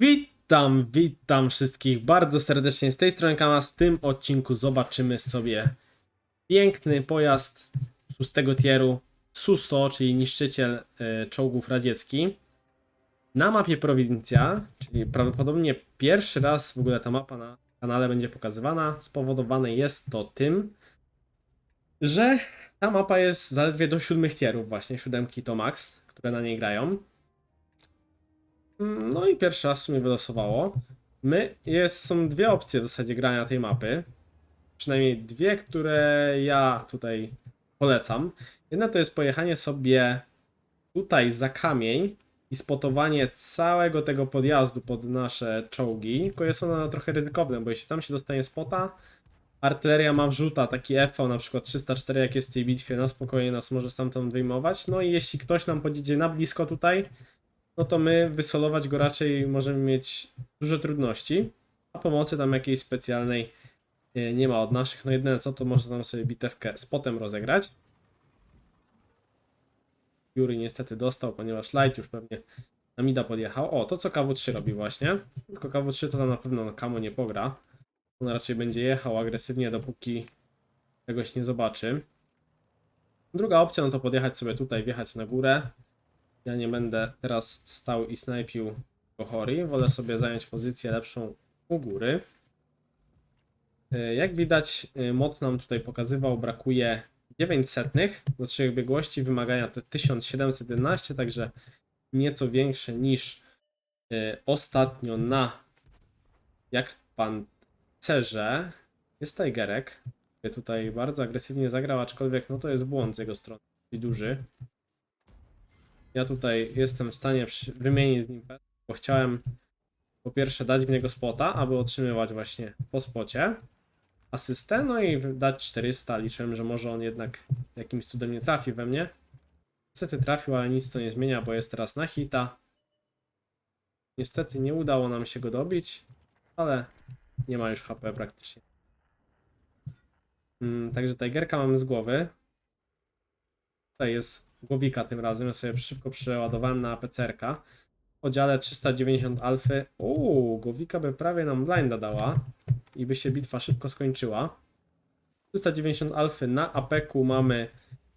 Witam, witam wszystkich bardzo serdecznie z tej strony Kamas. W tym odcinku zobaczymy sobie piękny pojazd szóstego tieru SU-100, czyli niszczyciel e, czołgów radziecki. Na mapie prowincja, czyli prawdopodobnie pierwszy raz w ogóle ta mapa na kanale będzie pokazywana. Spowodowane jest to tym, że ta mapa jest zaledwie do siódmych tierów, właśnie siódemki to max, które na niej grają. No i pierwszy raz sumie wylosowało. My, jest, są dwie opcje w zasadzie grania tej mapy. Przynajmniej dwie, które ja tutaj polecam. Jedna to jest pojechanie sobie tutaj za kamień i spotowanie całego tego podjazdu pod nasze czołgi. Tylko jest ono trochę ryzykowne, bo jeśli tam się dostanie spota, artyleria ma wrzuta, taki FV na przykład 304 jak jest w tej bitwie, na spokojnie nas może stamtąd wyjmować. No i jeśli ktoś nam podjedzie na blisko tutaj, no to my wysolować go raczej możemy mieć duże trudności, a pomocy tam jakiejś specjalnej e, nie ma od naszych. No jedyne co, to można tam sobie bitewkę spotem rozegrać. Jury niestety dostał, ponieważ Light już pewnie na mida podjechał. O, to co KW3 robi właśnie. Tylko KW3 to tam na pewno na Kamo nie pogra. On raczej będzie jechał agresywnie, dopóki czegoś nie zobaczy. Druga opcja, no to podjechać sobie tutaj, wjechać na górę. Ja nie będę teraz stał i snajpił Kohori. Wolę sobie zająć pozycję lepszą u góry. E, Jak widać, e, mod nam tutaj pokazywał, brakuje 900 do 3 biegłości. Wymagania to 1711, także nieco większe niż e, ostatnio na jak pan Cerze. Jest Tigerek, który tutaj bardzo agresywnie zagrał, aczkolwiek no to jest błąd z jego strony, duży. Ja tutaj jestem w stanie wymienić z nim bo chciałem po pierwsze dać w niego spota, aby otrzymywać właśnie po spocie asystę, no i dać 400. Liczyłem, że może on jednak jakimś cudem nie trafi we mnie. Niestety trafił, ale nic to nie zmienia, bo jest teraz na hita. Niestety nie udało nam się go dobić, ale nie ma już HP praktycznie. Mm, także Tigerka mamy z głowy. Tutaj jest głowika tym razem. Ja sobie szybko przeładowałem na APCR-ka. O dziale 390 alfy. Uuu, głowika by prawie nam blinda dała i by się bitwa szybko skończyła. 390 alfy na apeku mamy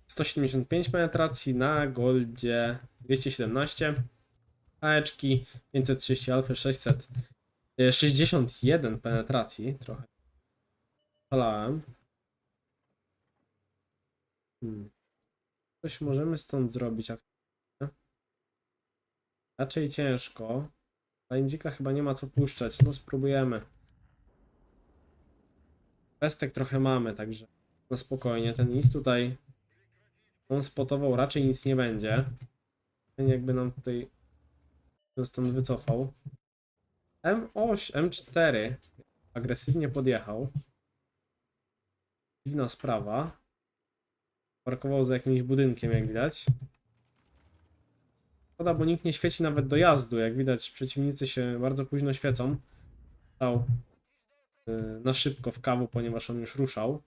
175 penetracji, na goldzie 217. Aeczki 530 alfy 600. e, 61 penetracji, trochę. Szalałem. Hmm. Coś możemy stąd zrobić. aktualnie. Raczej ciężko. Blindzika chyba nie ma co puszczać. No spróbujemy. Pestek trochę mamy, także na spokojnie. Ten nic tutaj on spotował, raczej nic nie będzie. Ten jakby nam tutaj stąd wycofał. M8, M4 agresywnie podjechał. Dziwna sprawa. Parkował za jakimś budynkiem, jak widać. Szkoda, bo nikt nie świeci nawet do jazdu. Jak widać, przeciwnicy się bardzo późno świecą. Stał y, na szybko w kawu, ponieważ on już ruszał.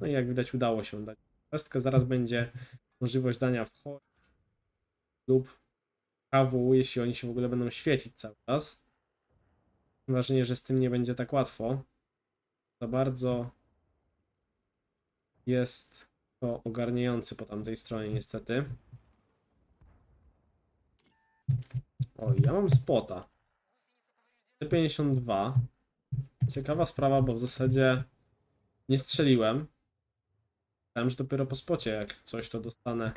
No i jak widać, udało się dać pestkę. Zaraz będzie możliwość dania w chor lub kawu, jeśli oni się w ogóle będą świecić cały czas. Mam wrażenie, że z tym nie będzie tak łatwo. Za bardzo jest ogarniający po tamtej stronie niestety. O, ja mam spota. 52. Ciekawa sprawa, bo w zasadzie nie strzeliłem. Myślałem, że dopiero po spocie, jak coś, to dostanę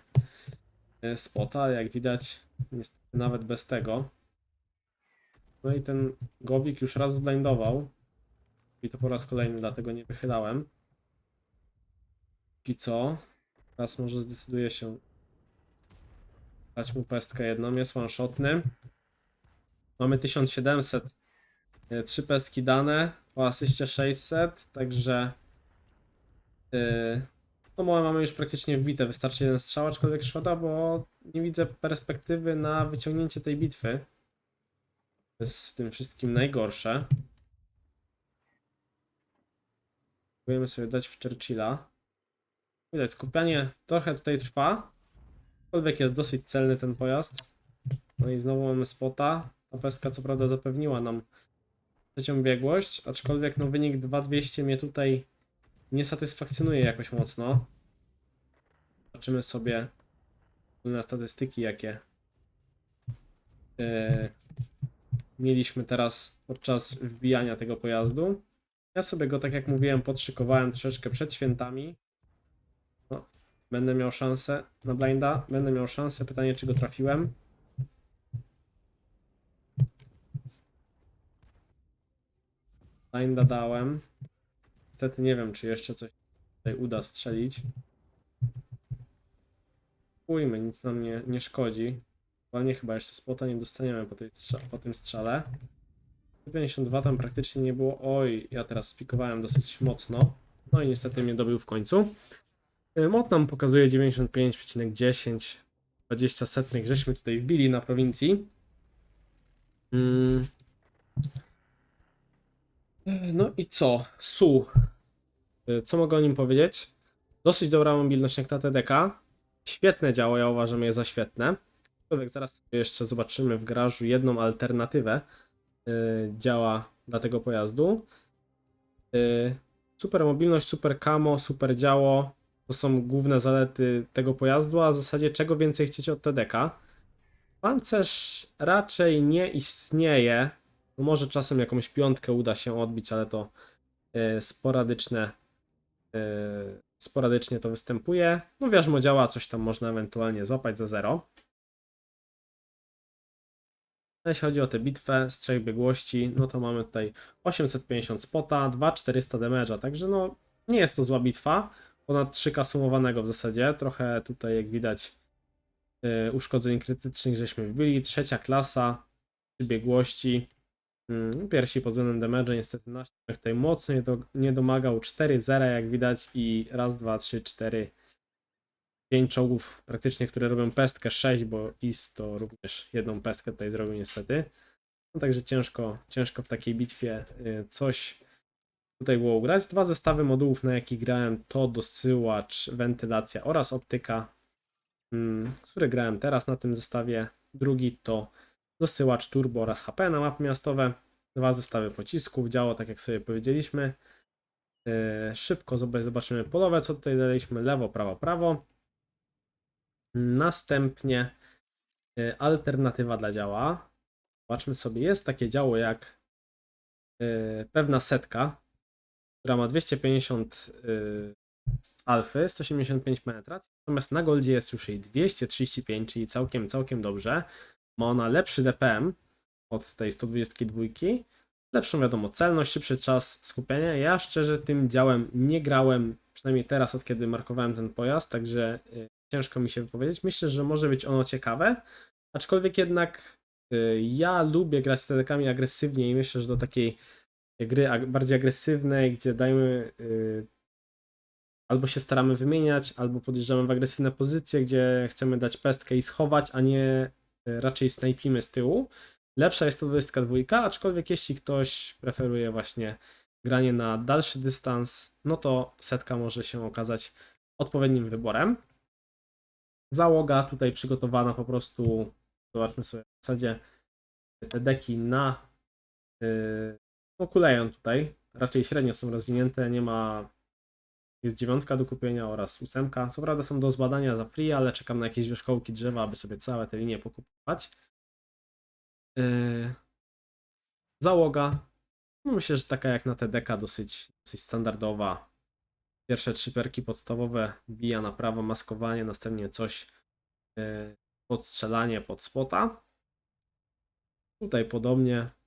e, spota, jak widać, niestety nawet bez tego. No i ten Gowik już raz zblindował. I to po raz kolejny, dlatego nie wychylałem. Póki co. Teraz może zdecyduje się dać mu pestkę jedną. Jest one-shotny. Mamy 1700. e, Trzy pestki dane. Po asyście 600. Także. Yy, no mamy już praktycznie wbite. Wystarczy jeden strzał, aczkolwiek szkoda, bo nie widzę perspektywy na wyciągnięcie tej bitwy. To jest w tym wszystkim najgorsze. Próbujemy sobie dać w Churchilla. Widać, skupianie trochę tutaj trwa. Aczkolwiek jest dosyć celny ten pojazd. No i znowu mamy spota. Ta pestka co prawda zapewniła nam trzecią biegłość, aczkolwiek no wynik 2200 mnie tutaj nie satysfakcjonuje jakoś mocno. Zobaczymy sobie na statystyki jakie yy, mieliśmy teraz podczas wbijania tego pojazdu. Ja sobie go, tak jak mówiłem, podszykowałem troszeczkę przed świętami. No, będę miał szansę na blinda, będę miał szansę. Pytanie, czy go trafiłem. Blinda dałem. Niestety nie wiem, czy jeszcze coś tutaj uda strzelić. Pójmy, nic nam nie, nie szkodzi. Aktualnie chyba jeszcze spota nie dostaniemy po, tej po tym strzale. 52 tam praktycznie nie było. Oj, ja teraz spikowałem dosyć mocno. No i niestety mnie dobił w końcu. Y, Mod nam pokazuje 95,10. 20 setnych żeśmy tutaj wbili na prowincji. Mm. Y, No i co? Su. Y, Co mogę o nim powiedzieć? Dosyć dobra mobilność jak ta TDK. Świetne działo, ja uważam je za świetne. Zaraz jeszcze zobaczymy w garażu jedną alternatywę działa dla tego pojazdu. Super mobilność, super camo, super działo to są główne zalety tego pojazdu, a w zasadzie czego więcej chcecie od TDK. Pancerz raczej nie istnieje. No może czasem jakąś piątkę uda się odbić, ale to y, sporadyczne y, sporadycznie to występuje. No wiadomo, działa, coś tam można ewentualnie złapać za zero. Jeśli chodzi o tę bitwę z trzech biegłości, no to mamy tutaj 850 spota, 2400 damage'a, także no nie jest to zła bitwa. Ponad 3k sumowanego w zasadzie, trochę tutaj jak widać yy, uszkodzeń krytycznych żeśmy wbili. Trzecia klasa, trzy biegłości, mm, pierwsi pod względem damage'a niestety nasz tutaj mocno nie, do, nie domagał 4-0 jak widać i raz, dwa, trzy, cztery 5 czołgów praktycznie, które robią pestkę 6, bo IS to również jedną pestkę tutaj zrobił niestety. No także ciężko, ciężko w takiej bitwie y, coś tutaj było ugrać. Dwa zestawy modułów, na jakich grałem, to dosyłacz, wentylacja oraz optyka, mm, które grałem teraz na tym zestawie. Drugi to dosyłacz turbo oraz HP na mapy miastowe. Dwa zestawy pocisków, działo tak jak sobie powiedzieliśmy. Y, Szybko zob- zobaczymy polowe, co tutaj daliśmy, lewo, prawo, prawo. Następnie y, alternatywa dla działa. Zobaczmy sobie, jest takie działo jak y, pewna setka, która ma 250 y, alfy, 185 penetracji, natomiast na goldzie jest już jej 235, czyli całkiem, całkiem dobrze. Ma ona lepszy DPM od tej 122, lepszą wiadomo celność, szybszy czas skupienia. Ja szczerze tym działem nie grałem, przynajmniej teraz od kiedy markowałem ten pojazd, także y, ciężko mi się wypowiedzieć. Myślę, że może być ono ciekawe, aczkolwiek jednak y, ja lubię grać z TDK-ami agresywnie i myślę, że do takiej gry ag- bardziej agresywnej, gdzie dajmy y, albo się staramy wymieniać, albo podjeżdżamy w agresywne pozycje, gdzie chcemy dać pestkę i schować, a nie y, raczej snajpimy z tyłu. Lepsza jest to 22, aczkolwiek jeśli ktoś preferuje właśnie granie na dalszy dystans, no to setka może się okazać odpowiednim wyborem. Załoga tutaj przygotowana po prostu, zobaczmy sobie w zasadzie te deki na yy, no kuleją tutaj, raczej średnio są rozwinięte, nie ma jest dziewiątka do kupienia oraz ósemka. Co prawda są do zbadania za free, ale czekam na jakieś wierzchołki drzewa, aby sobie całe te linie pokupować. Yy, załoga. No myślę, że taka jak na TDK dosyć, dosyć standardowa. Pierwsze trzy perki podstawowe, bija na prawo, maskowanie, następnie coś yy, podstrzelanie pod spota. Tutaj podobnie.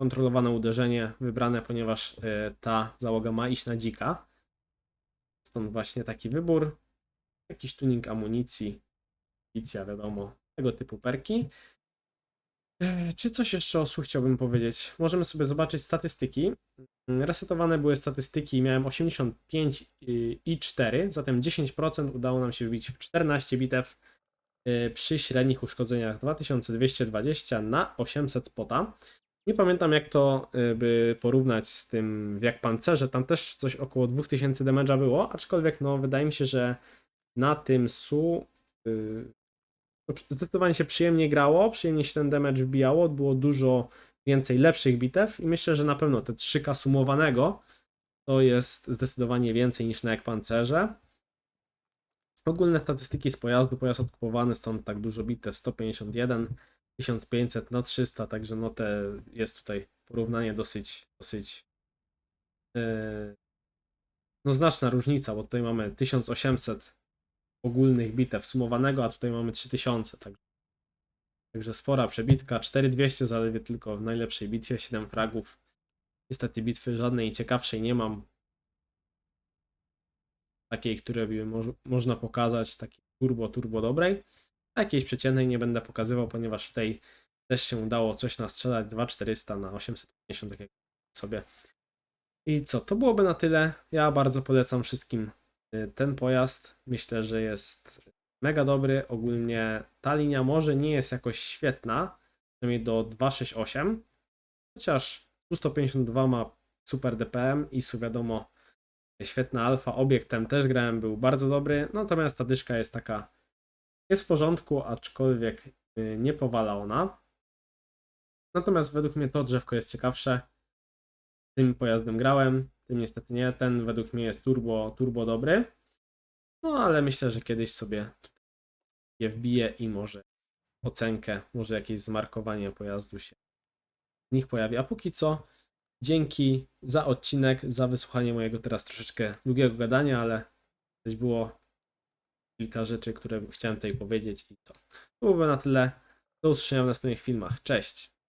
Kontrolowane uderzenie wybrane, ponieważ yy, ta załoga ma iść na dzika. Stąd właśnie taki wybór. Jakiś tuning amunicji, amunicja, wiadomo, tego typu perki. E, Czy coś jeszcze o SU chciałbym powiedzieć? Możemy sobie zobaczyć statystyki. Mm, Resetowane były statystyki miałem 85 i- i 4, zatem 10% udało nam się wbić w 14 bitew y, przy średnich uszkodzeniach 2220 na 800 pota. Nie pamiętam jak to y, by porównać z tym jak pancerze, tam też coś około 2000 damage'a było, aczkolwiek no wydaje mi się, że na tym SU y, to zdecydowanie się przyjemnie grało, przyjemnie się ten damage wbijało, było dużo więcej lepszych bitew i myślę, że na pewno te 3K sumowanego to jest zdecydowanie więcej niż na jak pancerze. Ogólne statystyki z pojazdu, pojazd odkupowany, stąd tak dużo bitew, 151, 1500 na 300, także no te jest tutaj porównanie dosyć, dosyć yy, no znaczna różnica, bo tutaj mamy 1800 ogólnych bitew sumowanego, a tutaj mamy 3000, tak. Także spora przebitka, 4200 zaledwie tylko w najlepszej bitwie, 7 fragów. Niestety bitwy żadnej ciekawszej nie mam. Takiej, które by mo- można pokazać, takiej turbo, turbo dobrej. Jakiejś przeciętnej nie będę pokazywał, ponieważ w tej też się udało coś nastrzelać, 2400 na 850, tak jak sobie. I co, to byłoby na tyle. Ja bardzo polecam wszystkim y, ten pojazd. Myślę, że jest mega dobry. Ogólnie ta linia może nie jest jakoś świetna, przynajmniej do 268, chociaż 152 ma super DPM i su wiadomo świetna alfa. Obiektem też grałem, był bardzo dobry, natomiast ta dyszka jest taka, jest w porządku, aczkolwiek y, nie powala ona. Natomiast według mnie to drzewko jest ciekawsze. Tym pojazdem grałem, tym niestety nie. Ten według mnie jest turbo, turbo dobry. No ale myślę, że kiedyś sobie je wbiję i może ocenkę, może jakieś zmarkowanie pojazdu się w nich pojawi. A póki co, dzięki za odcinek, za wysłuchanie mojego teraz troszeczkę długiego gadania, ale też było kilka rzeczy, które chciałem tutaj powiedzieć i co. To byłoby na tyle. Do usłyszenia w następnych filmach. Cześć!